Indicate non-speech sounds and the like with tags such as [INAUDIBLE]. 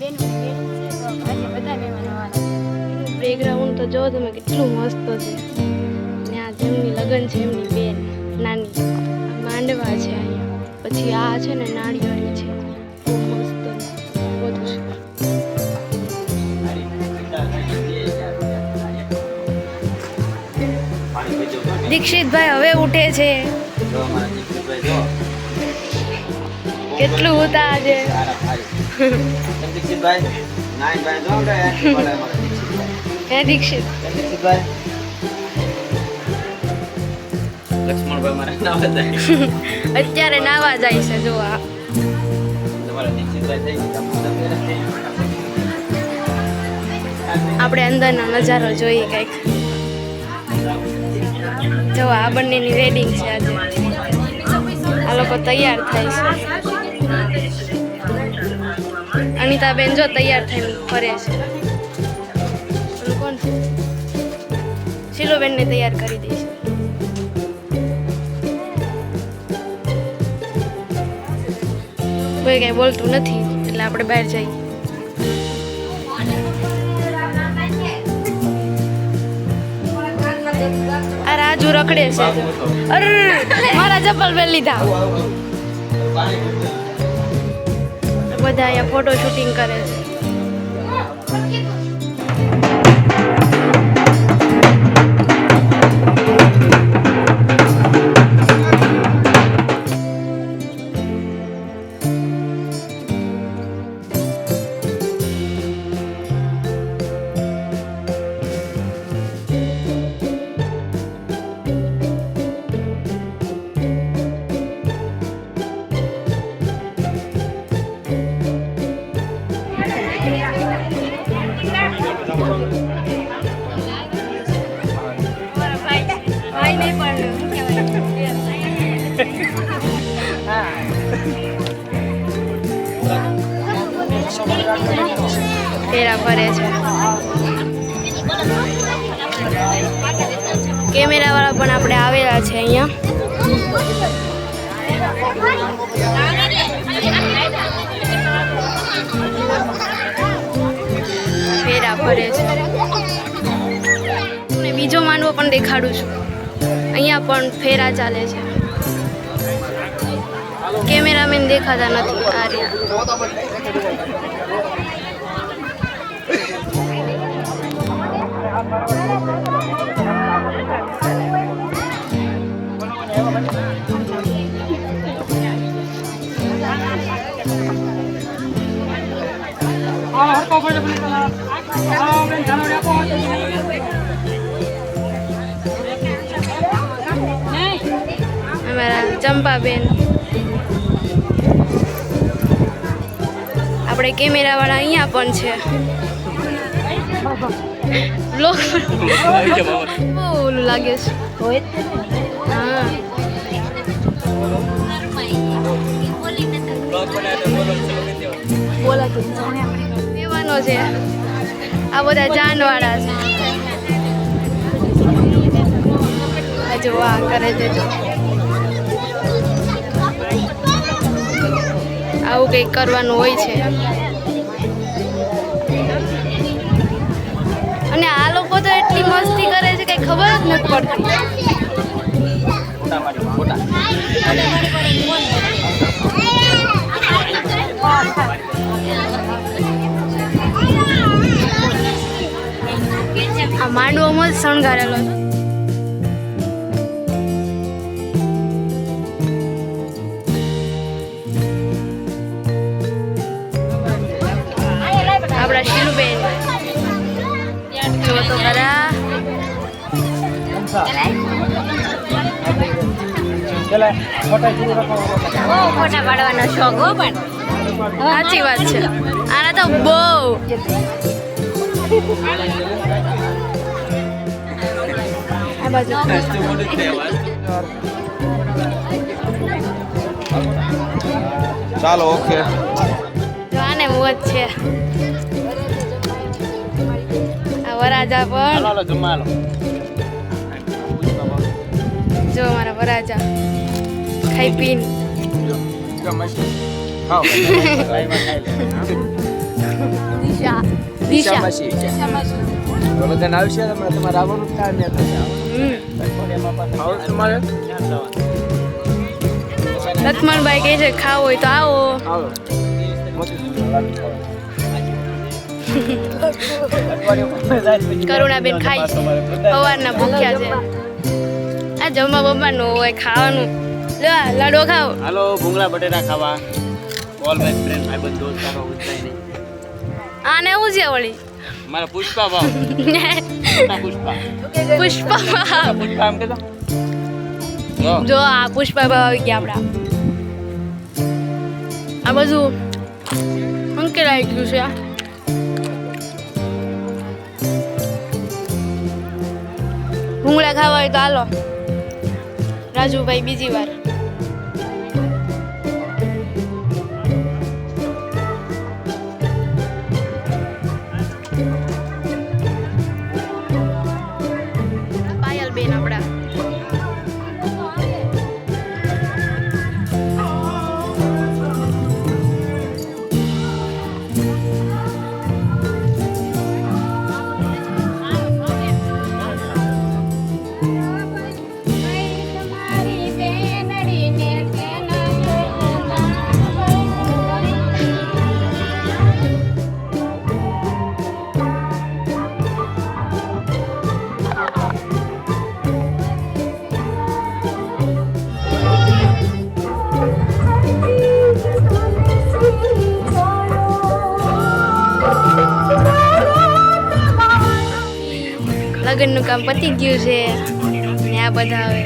બેન તો આજે જો તમે કેટલું મસ્ત છે. ત્યાં જેમની લગ્ન છે એમની બેન નાની. માંડવા છે અહીંયા. પછી આ છે ને નાળિયેરી છે. બહુ મસ્ત બધું છે. દીક્ષિતભાઈ હવે ઉઠે છે. કેટલું ઉતા છે. હે દીક્ષિત લક્ષ્મણભાઈ મારા નામ હતા અત્યારે નાવા જાય છે જો આ. તમારા દીક્ષિતભાઈ થઈ ગયા આપણે અંદરનો નજારો જોઈએ કંઈક. જો આ બંનેની વેડિંગ છે આજે. આ લોકો તૈયાર થાય છે. અનિતાબેન જો તૈયાર થઈને ફરે છે. કોણ છે? તૈયાર કરી દે છે. કોઈ કઈ બોલતું નથી, એટલે આપણે બહાર જઈએ. આ રાજુ રખડે છે. અરે મારા ચપ્પલ પહેરી લીધા. બધા અહીંયા ફોટો શૂટિંગ કરે છે. ફેરા ફરે છે. કેમેરા વાળા પણ આપણે આવેલા છે અહીંયા. ફેરા ફરે છે. બીજો માનવો પણ દેખાડું છું. અહીંયા પણ ફેરા ચાલે છે. કેમેરામેન દેખાતા નથી. આ રહ્યા. અમારા ચંપાબેન. આપણે કેમેરાવાળા અહીંયા પણ છે. બ્લોગ બહુ ઓલું લાગે છે. હા કહેવાનો છે આ બધા જાનવાળા છે. જો, આ કરે છે, જો. આવું કંઈક કરવાનું હોય છે. અને આ લોકો તો એટલી મસ્તી કરે છે કે ખબર જ નથી પડતી. આ માંડવો જ શણગારેલો છે. જો તો ખરા. ફોટા પાડવાનો શોખ હો પણ. સાચી વાત છે. આના તો બહુ. ચાલો ઓકે જો આને મોજ છે. વરાજા પણ. જો મારા વરાજા ખાઈ પીને. આવશે તમારે આવવાનું આવું તમારે લક્ષ્મણભાઈ કહે છે ખાવ હોય તો આવો. કરુણાબેન છે. સવારના ભૂખ્યા છે. આ જમવા બમવાનું હોય ખાવાનું. લો લાડો ખાઓ. હાલો ભૂંગળા બટેટા ખાવા. ઓલ માય ફ્રેન્ડ ભાઈબંધ દોસ્તારો ઉતાઈ નહીં. આને હું છે વળી? મારા પુષ્પા ભાવ [LAUGHS] પુષ્પા પુષ્પા. પુષ્પા પુષ્પા એમ કે જો જો આ પુષ્પા ભાવ આવી ગયા આપણા. આ બધું અંકેલાઈ ગયું છે આ. ભૂંગળા ખાવા હોય તો હાલો. રાજુભાઈ બીજી વાર. લગ્નનું કામ પતી ગયું છે. ને આ બધા હવે